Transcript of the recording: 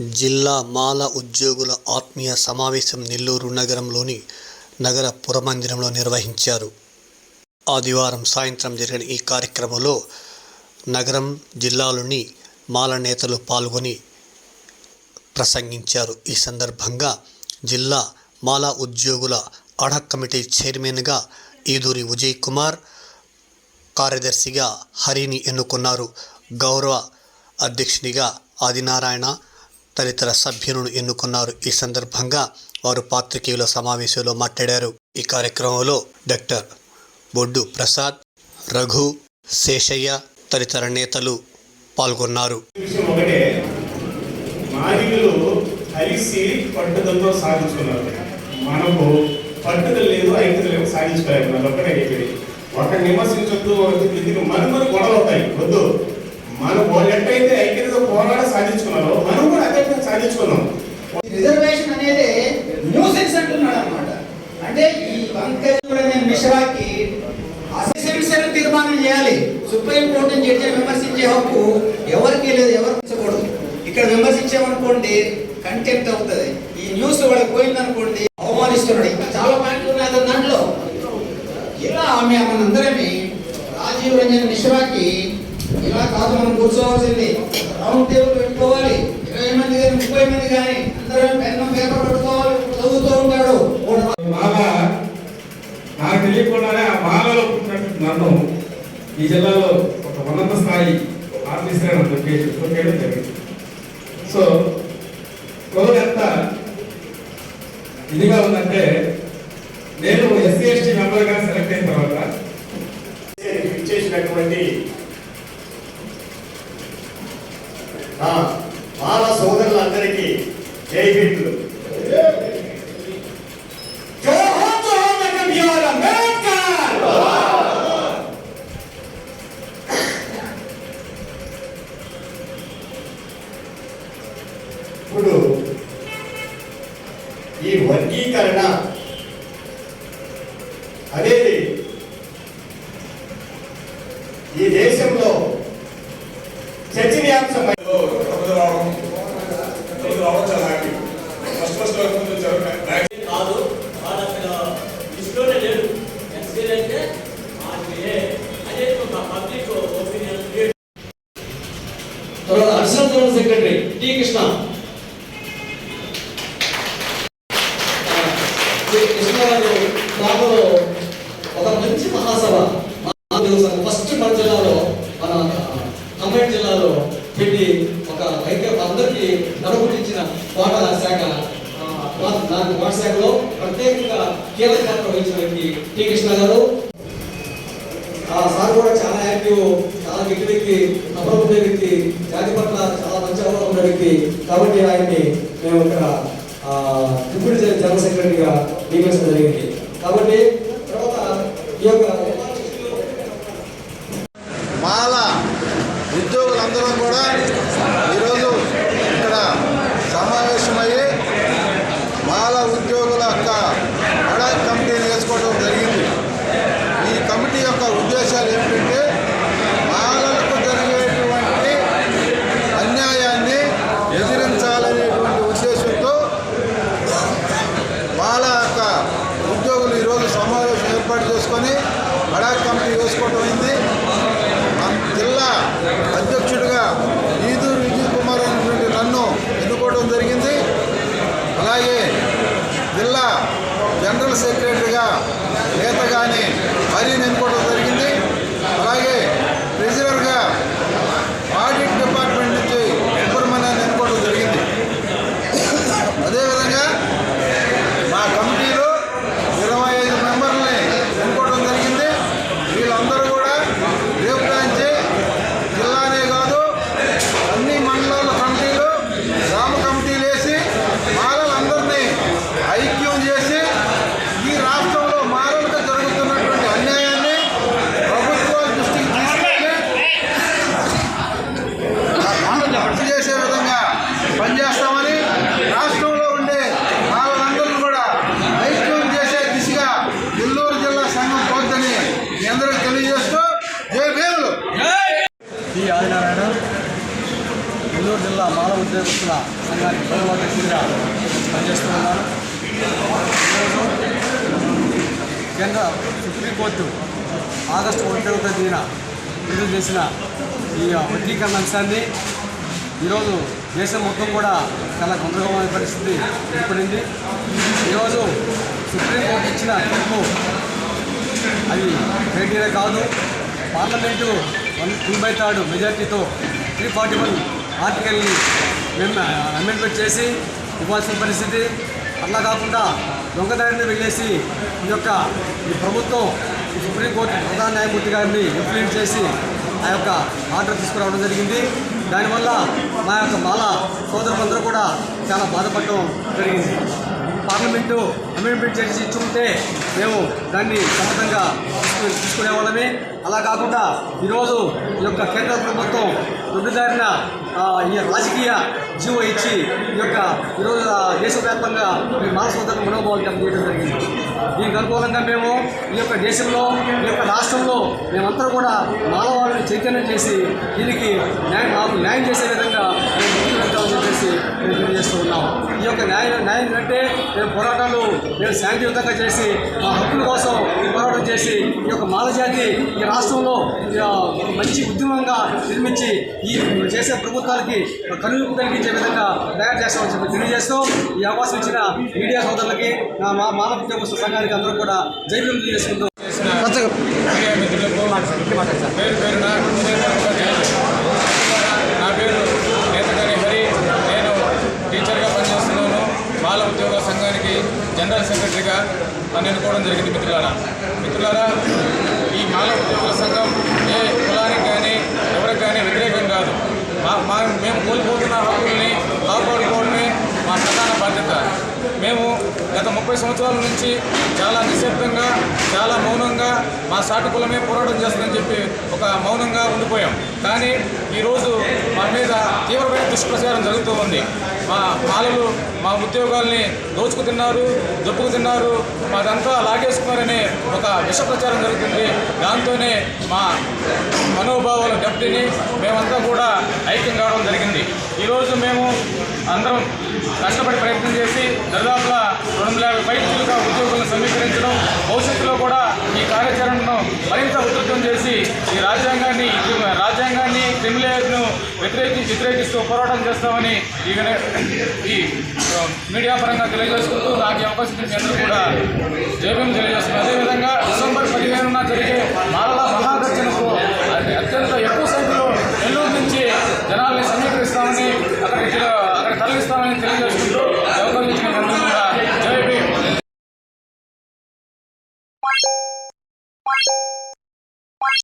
జిల్లా మాల ఉద్యోగుల ఆత్మీయ సమావేశం నెల్లూరు నగరంలోని నగర పురమందిరంలో నిర్వహించారు. ఆదివారం సాయంత్రం జరిగిన ఈ కార్యక్రమంలో నగరం జిల్లాలోని మాల నేతలు పాల్గొని ప్రసంగించారు. ఈ సందర్భంగా జిల్లా మాలా ఉద్యోగుల అడక్ కమిటీ చైర్మన్గా ఈదూరి విజయ్ కుమార్ కార్యదర్శిగా హరిని ఎన్నుకున్నారు. గౌరవ అధ్యక్షునిగా ఆదినారాయణ తదితర సభ్యులను ఎన్నుకున్నారు. ఈ సందర్భంగా వారు పాత్రికేయుల సమావేశంలో మాట్లాడారు. ఈ కార్యక్రమంలో డాక్టర్ బొడ్డు ప్రసాద్ రఘు శేషయ్య తదితర నేతలు పాల్గొన్నారు. కలిసి పట్టుదలతో సాధించుకున్నారు మనకు పట్టుదల లేదు ఐక్యత లేదు సాధించుకోలేదు అది ఒక్కటే చెప్పేది ఒకరిని విమర్శించొద్దు ఇది మనం అవుతాయి వద్దు. మనం ఎట్టయితే ఐక్యతతో పోరాడి సాధించుకున్నారో మనం కూడా అదే విధంగా సాధించుకున్నాం. రిజర్వేషన్ అనేది న్యూసెన్స్ అంటున్నాడు అనమాట అంటే ఈ పంకజ్ మిశ్రాకి అసెన్షియల్ తీర్మానం చేయాలి. సుప్రీం కోర్టు జడ్జి విమర్శించే హక్కు ఎవరికి లేదు ఎవరు ఇక్కడ విమర్శించామనుకోండి కంటెంప్ట్ అవుతుంది. ఈ న్యూస్ వాళ్ళకి పోయిందనుకోండి అవమానిస్తున్నాడు. ఇంకా చాలా పాయింట్లు ఉన్నాయి అతని దాంట్లో. ఇలా ఆమె మనందరమే రాజీవ్ రంజన్ మిశ్రాకి ఇలా కాదు మనం కూర్చోవాల్సింది. రౌండ్ టేబుల్ పెట్టుకోవాలి. ఇరవై మంది కానీ ముప్పై మంది కానీ అందరం పెన్ను పేపర్ పట్టుకోవాలి. చదువుతూ ఉంటాడు. మాల నాకు తెలియకుండానే ఆ మాలలో పుట్టినట్టు నన్ను ఈ జిల్లాలో ఒక ఉన్నత స్థాయి ఆఫీసర్ అని జరిగింది. సో కోవిడ్ ఎంత ఇదిగా ఉందంటే నేను ఎస్సీ ఎస్టీ మెంబర్గా సెలెక్ట్ అయిన తర్వాత ఇచ్చేసినటువంటి బాల సోదరులందరికీ జై హిందులు ఇప్పుడు ఈ వర్గీకరణ అనేది ఈ దేశంలో చర్చనీయాంశమై కాదు వాడు అసలు లిస్టులోనే లేడు ఎస్సీలు అనేది ఒక పబ్లిక్ ఒపీనియన్ తర్వాత additional general secretary T Krishna. Krishna గారు దాంట్లో ఒక మంచి మహాసభ. ఫస్ట్ మన జిల్లాలో మన ఖమ్మం జిల్లాలో పెట్టి ఒక వైద్య అందరికీ నడుపుటించిన కోట శాఖ. శాఖలో ప్రత్యేకంగా కీలక పాత్ర వహించిన వ్యక్తి టి. కృష్ణ గారు. ఆ సార్ కూడా చాలా యాక్టివ్ చాలా గట్టి వ్యక్తి నమ్మకం ఉండే వ్యక్తి జాతి పట్ల చాలా మంచి అవగాహన ఉన్న వ్యక్తి. కాబట్టి ఆయన్ని మేము ఇక్కడ డిప్యూటీ జనరల్ సెక్రటరీగా నియమించడం జరిగింది. కాబట్టి తర్వాత ఈ యొక్క మాల ఉద్యోగులందరూ కూడా ఈరోజు ఇక్కడ సమావేశమయ్యి మాల ఉద్యోగుల యొక్క అడా కమిటీని వేసుకోవడం జరిగింది ఈ కమిటీ యొక్క ఉద్దేశాలు ఏమిటంటే బాలలకు జరిగేటువంటి అన్యాయాన్ని ఎదిరించాలనేటువంటి ఉద్దేశంతో బాల యొక్క ఉద్యోగులు ఈరోజు సమావేశం ఏర్పాటు చేసుకొని బడా కమిటీ వేసుకోవడం అయింది. జిల్లా అధ్యక్షుడిగా ఈదూరు విజయ్ కుమార్ అనేటువంటి నన్ను ఎన్నుకోవడం జరిగింది. అలాగే జిల్లా జనరల్ సెక్రటరీ నేతగాని హరిని ఎన్నుకోవడం జరిగింది అలాగే ట్రెజరర్గా ఆడిట్ డిపార్ట్మెంట్ నుంచి సుబ్రహ్మణ్యాన్ని ఎన్నుకోవడం జరిగింది అదేవిధంగా మా కమిటీలో ఇరవై ఐదు మెంబర్లని ఎన్నుకోవడం జరిగింది వీళ్ళందరూ కూడా రేపు నుంచి జిల్లానే కాదు అన్ని మండలాల కమిటీలు గ్రామ కమిటీలు వేసి మాలలందరినీ ఐక్యం చేసి ఈ రా ఉద్యోగస్తుల సంఘానికి గౌరవ అధ్యక్షుడిగా పనిచేస్తూ ఉన్నాను కేంద్ర సుప్రీంకోర్టు ఆగస్టు ఒకటవ తేదీన విడుదల చేసిన ఈ వర్గీకరణ అంశాన్ని ఈరోజు దేశం మొత్తం కూడా చాలా గందరగోళమైన పరిస్థితి ఏర్పడింది. ఈరోజు సుప్రీంకోర్టు ఇచ్చిన తీర్పు అది క్రైటీరియా కాదు. Parliament one two by third మెజార్టీతో త్రీ ఫార్టీ వన్ ఆర్టికల్ని మేము అమెండ్మెంట్ చేసి ఇవ్వాల్సిన పరిస్థితి. అట్లా కాకుండా దొంగదారిని వెళ్ళేసి ఈ యొక్క ఈ ప్రభుత్వం ఈ సుప్రీంకోర్టు ప్రధాన న్యాయమూర్తి గారిని ఇంప్లిమెంట్ చేసి ఆ యొక్క ఆర్డర్ తీసుకురావడం జరిగింది. దానివల్ల మా యొక్క మాల సోదరులందరూ కూడా చాలా బాధపడటం జరిగింది. పార్లమెంటు అమెండ్మెంట్ చేసి ఇచ్చుకుంటే మేము దాన్ని సమర్థంగా తీసుకునేవాళ్ళమే తీసుకునే వాళ్ళమే. అలా కాకుండా ఈరోజు ఈ యొక్క కేంద్ర ప్రభుత్వం దొడ్డుదారిన ఈ రాజకీయ జీవో ఇచ్చి ఈ యొక్క ఈరోజు దేశవ్యాప్తంగా మీ మానవ మనోభావం చేయడం జరిగింది. దీనికి అనుకూలంగా మేము ఈ యొక్క దేశంలో ఈ యొక్క రాష్ట్రంలో మేమంతా కూడా మానవాళ్ళని చైతన్యం చేసి దీనికి న్యాయం న్యాయం చేసే విధంగా చెప్పేసి మేము తెలియజేస్తూ ఉన్నాం ఈ యొక్క న్యాయం న్యాయం అంటే మేము పోరాటాలు మేము శాంతియుతంగా చేసి మా హక్కుల కోసం పోరాటం చేసి ఈ యొక్క మాలజాతి ఈ రాష్ట్రంలో మంచి ఉద్యమంగా నిర్మించి ఈ చేసే ప్రభుత్వాలకి కనువిప్పు కలిగించే విధంగా తయారు చేస్తామని చెప్పి తెలియజేస్తూ ఈ అవకాశం ఇచ్చిన మీడియా సోదరులకి నా మా మానవ ఉద్యోగస్తుల సంఘానికి అందరూ కూడా జైలు చేసుకుంటూ పేరు పేరున నా పేరు నేతగాని హరి నేను టీచర్గా పనిచేస్తున్నాను బాల ఉద్యోగ సంఘానికి జనరల్ సెక్రటరీగా నన్ను ఎన్నుకోవడం జరిగింది మిత్రులారా. మిత్రులారా ఈ మానవ ఉద్యోగుల సంఘం ఏ కులానికి కానీ ఎవరికి కానీ వ్యతిరేకం కాదు. మా మా మేము కోల్పోతున్న హక్కుల్ని కాపాడుకోవడమే మా ప్రధాన బాధ్యత. మేము గత ముప్పై సంవత్సరాల నుంచి చాలా నిశ్శబ్దంగా చాలా మౌనంగా మా సాటి కులమే పోరాటం చేస్తుందని చెప్పి ఒక మౌనంగా ఉండిపోయాం. కానీ ఈరోజు మా మీద తీవ్రమైన దుష్ప్రచారం జరుగుతూ ఉంది. మా మాలలు మా ఉద్యోగాల్ని దోచుకు తిన్నారు దొప్పుకు తిన్నారు మాదంతా లాగేసుకున్నారనే ఒక విష ప్రచారం జరుగుతుంది. దాంతోనే మా మనోభావాల దెబ్బతిని మేమంతా కూడా ఐక్యం కావడం జరిగింది. ఈరోజు మేము అందరం కష్టపడి ప్రయత్నం చేసి దాదాపుగా రెండు వందల యాభై ఉద్యోగులను సమీకరించడం భవిష్యత్తులో కూడా ఈ కార్యాచరణను మరింత ఉధృతం చేసి ఈ రాజ్యాంగాన్ని వ్యతిరేకి వ్యతిరేకిస్తూ పోరాటం చేస్తామని ఈ ఈ మీడియా పరంగా తెలియజేసుకుంటూ నాకు అవకాశం ఇచ్చిన అందరూ కూడా జయభీం తెలియజేస్తున్నాను అదేవిధంగా డిసెంబర్ పదిహేనున జరిగే మాలల మహాగర్జనకు